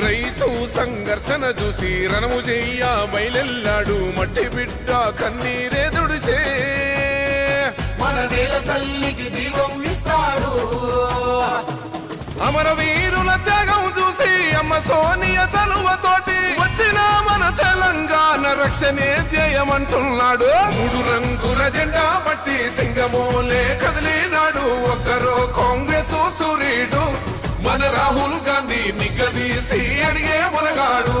రైతు సంఘర్షణ చూసి రణము చెయ్య బయలెల్లాడు మట్టి బిడ్డ కన్నీరే దుడిచే మన నేల తల్లికి జీవం ఇస్తాడు. అమరవీరుల త్యాగం చూసి అమ్మ సోనియ చలువతోటి వచ్చిన మన తెలంగాణ. రక్షణే ధ్యేయమంటున్నాడు మూడు రంగుల జెండా బట్టి సింగమోలే కదిలినాడు. ఒక్కరో కాంగ్రెస్ సూర్యుడు మన రాహుల్ గాంధీ నిగ్గదీసి అడిగే మునగాడు.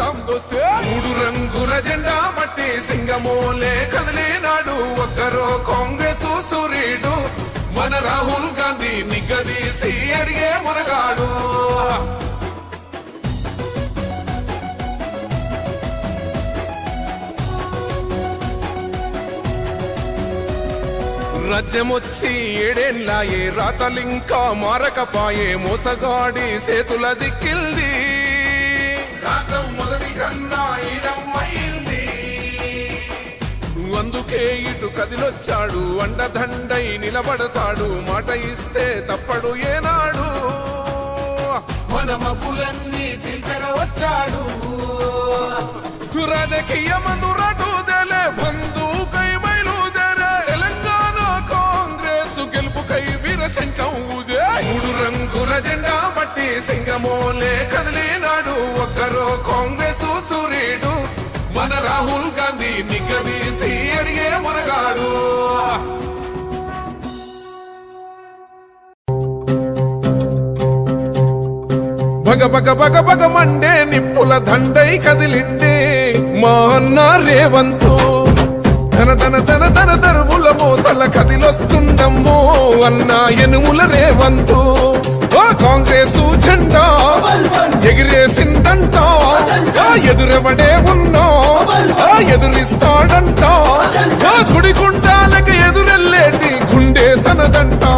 గాంధీతో దోస్తే. మూడు రంగుల జెండా మట్టి సింగమోలే కదిలేనాడు. ఒక్కరో కాంగ్రెస్ సూర్యుడు మన రాహుల్ గాంధీ నిగదీసి అడిగే మునగాడు రాజ్యమొచ్చి ఏడేళ్ళాయే రాతలింకా మారకపాయే మోసగాడి సేతుల జిక్కిల్ది. రాష్ట్రం అందుకే ఇటు కదిలొచ్చాడు అండదండై నిలబడతాడు మాట ఇస్తే తప్పడు ఏనాడు. మన మబ్బులన్నీ చిల్చగా వచ్చాడు. రాజకీయ భగ భగ భగ భగ మండే నిప్పుల దండై కదిలిండే మా అన్న రేవంతు. ధన ధన ధన ధన దరువుల మోతల కదిలొస్తుండమ్మో అన్న ఎనుముల రేవంతు. కాంగ్రెస్ జెండా ఎగిరేసిందంట. ఎదురెవడే ఉన్నా? ఆ ఎదురిస్తాడంట. ఆ సుడిగుండాలకు ఎదురెల్లేటి గుండె తనదంటా.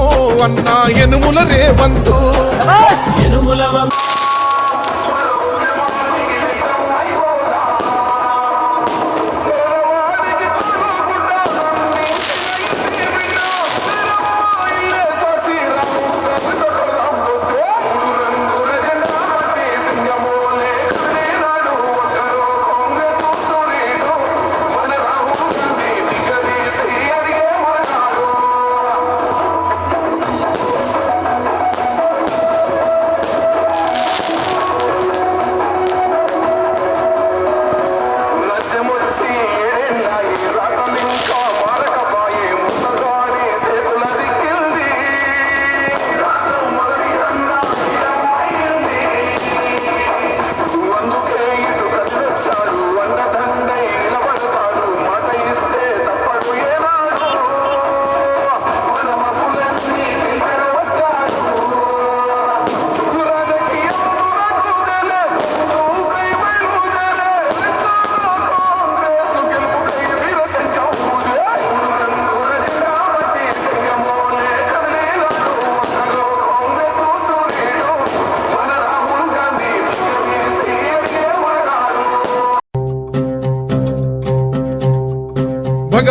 అన్న ఎనుముల రేవంతు. ఎనుముల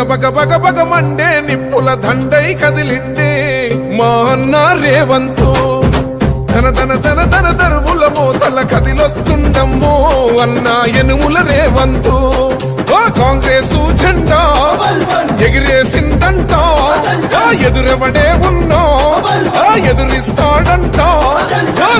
బగ బగ బగ మండే నిప్పుల దండై కదిలిండే మా అన్న రేవంతు. ధన ధన ధన ధన దరువుల మోతల కదిలొస్తుండమ్మో అన్న ఎనుముల రేవంతు. ఆ కాంగ్రెస్ జెండా ఎగిరేసిందంట. ఎదురెవడే ఉన్నా? ఆ ఎదురిస్తాడంట. ఆ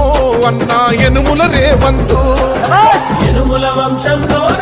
అన్న ఎనుముల రేవంతు. ఎనుముల వంశంలోన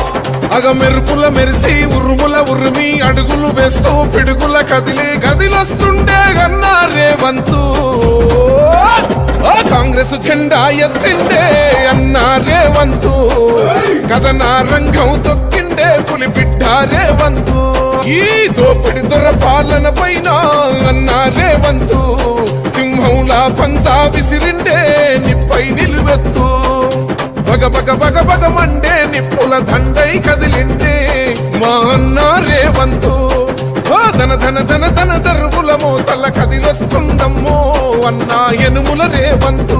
అగ మెరుపుల మెరిసి ఉరుముల ఉరిమి అడుగులు వేస్తూ పిడుగుల కదిలి గదిలొస్తుండే గన్నా రేవంతు. కాంగ్రెస్ జెండా ఎత్తిండే అన్నా రేవంతు. కథన రంగం తొక్కిండే పులి బిడ్డ రేవంతు. ఈ దోపిడి దొర పాలన పైన అన్నా రేవంతు. సింహంలా పంచా విసిరిండే నిప్పై నిలువెత్తు. బగ బగ బగ పగ మండే నిప్పుల దండ కదిలింటే మా అన్న రేవంతు. ధన ధన ధన ధన దరువుల తల కదిలొస్తుందమ్మో అన్నా ఎనుముల రేవంతు.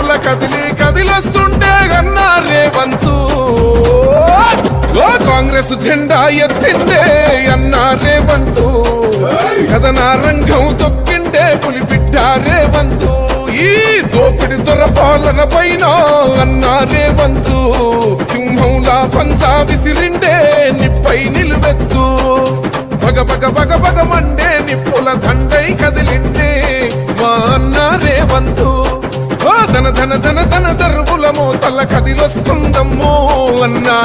కదిలి కదిలొస్తుంటే అన్నా రేవంతు. ఓ కాంగ్రెస్ జెండా ఎత్తిండే అన్నా రేవంతు. కథన రంగం తొక్కిండే పులిబిడ్డ రేవంతు. ఈ దోపిడి దొర పాలన పైన అన్నా రేవంతు. సింహంలా పంచా విసిరిండే నిప్పై నిలువెత్తు. పగ బగ పగ పగ మండే నిప్పుల దండై కదిలిండే మా అన్న రేవంతు. ధన ధన ధన ధన దరువుల మోతల కదిలొస్తుందమ్మో అన్నా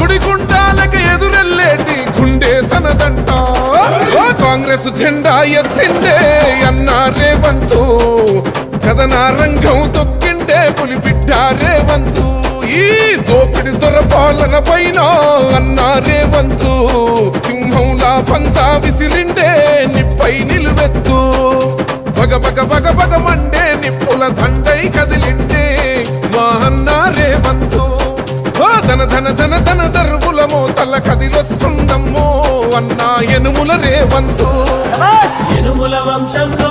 ఆ ఎదురెళ్ళేటి ఎదురెల్లేటి గుండె తనదంట. కాంగ్రెస్ జెండా ఎత్తిండే అన్నారే వంతు కథన రంగం తొక్కిండే పులిబిడ్డ వంతు ఈ దోపిడి దొరపాలన పైన అన్నారే వంతు సింహంలా పంచా విసిరిండే నిప్పై నిలువెత్తు. పగ బగ పగ పగ మండే నిప్పుల దండై కదిలిండే మా అన్నారే వంతు ధన ధన ధన ధన దరువుల తల కదిలొస్తుందమ్మో అన్న ఎనుముల రేవంతు. ఎనుముల వంశంలో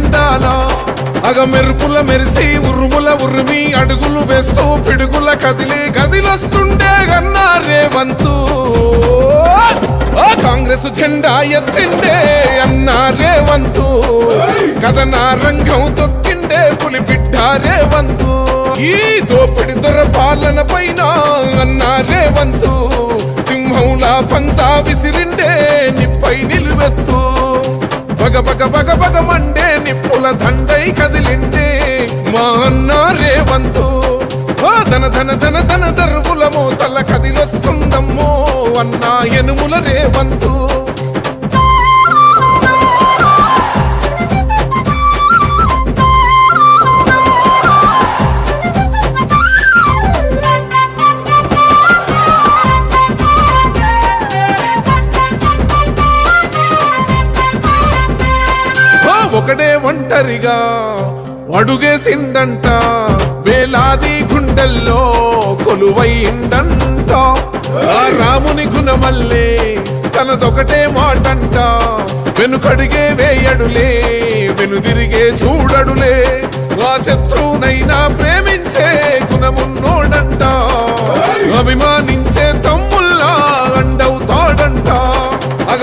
అగ మెరుపుల మెరిసి ఉరుముల ఉరిమి అడుగులు వేస్తూ పిడుగుల కదిలి కదిలొస్తుండే గన్నారే రేవంతు. కాంగ్రెస్ జెండా ఎత్తిండే అన్నా రేవంతు. కథన రంగం తొక్కిండే పులి బిడ్డ రేవంతు. ఈ దోపిడి దొర పాలన పైన అన్నా రేవంతు. సింహంలా పంచా విసిరిండే నిప్పై నిలువెత్తు. బగ బగ బగ బగ మండే నిప్పుల దండ కదిలిండే మా అన్న రేవంతు. ధన ధన ధన ధన దరువుల మోతల కదిలొస్తుందమ్మో అన్నా ఎనుముల రేవంతు. ఒకడే ఒంటరిగా అడుగేసిండంట వేలాది గుండెల్లో కొలువైండంట. ఆ రాముని గుణమల్లే తనదొకటే మాటంట. వెనుకడిగే వేయడులే వెనుదిరిగే చూడడులే. ఆ శత్రువునైనా ప్రేమించే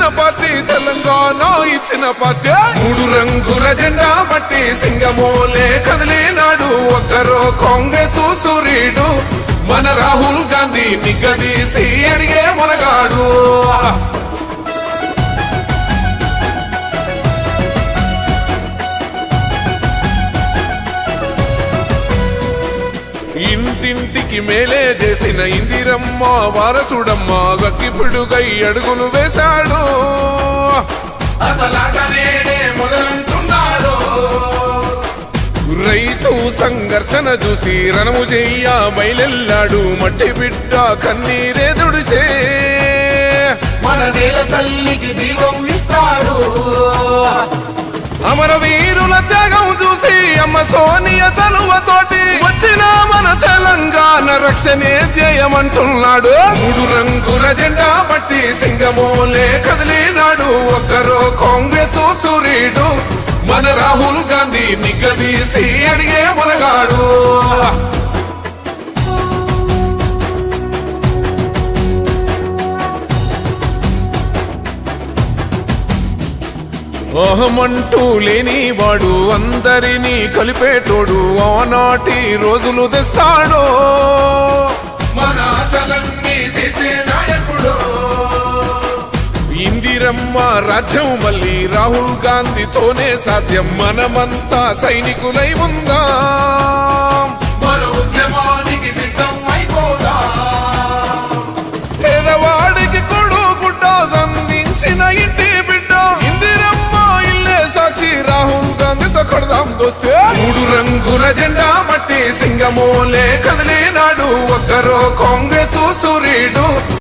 ఇచ్చిన పార్టీ తెలంగాణ ఇచ్చిన పార్టీ. మూడు రంగుల జెండా బట్టి సింగమోలే కదిలేనాడు. ఒక్కరో కాంగ్రెస్ సూర్యుడు మన రాహుల్ గాంధీ నిగ్గదీసి అడిగే మొనగాడు. ఇంటింటికి మేలే చేసిన ఇందిరమ్మ వారసుడమ్మ గక్కిపిడుగై అడుగులు వేశాడు. రైతు సంఘర్షణ చూసి రణము చెయ్య బయలెల్లాడు మట్టి బిడ్డ కన్నీరే దుడిచే మన నేల తల్లికి జీవం ఇస్తాడు. అమరవీరుల త్యాగం చూసి అమ్మ సోనియ చలువతోటి వచ్చిన మన తెలంగాణ రక్షణే ధ్యేయమంటున్నాడు. మూడు రంగుల జెండా పట్టి సింగమోలే కదిలినాడు. ఒక్కరో కాంగ్రెస్ సూర్యుడు మన రాహుల్ గాంధీ నిగ్గదీసి అడిగే మునగాడు. అహమంటూ లేనివాడు అందరినీ కలిపేటోడు ఆనాటి రోజులు తెస్తాడు. మన ఆశలన్నీ తెచ్చే నాయకుడు. ఇందిరమ్మ రాజ్యం మళ్ళీ రాహుల్ గాంధీతోనే సాధ్యం. మనమంతా సైనికులై ఉందాం. మన ఉద్యమానికి సిద్ధం అయిపోదా. పేదవాడికి కొడు గుడ్డ అందించిన ఇంటి సాక్షి రాహుల్ గాంధీతో కొడదాం దోస్తే. మూడు రంగుల జెండా మట్టి సింగమోలే కదిలినాడు. ఒక్కరో కాంగ్రెస్ సూర్యుడు.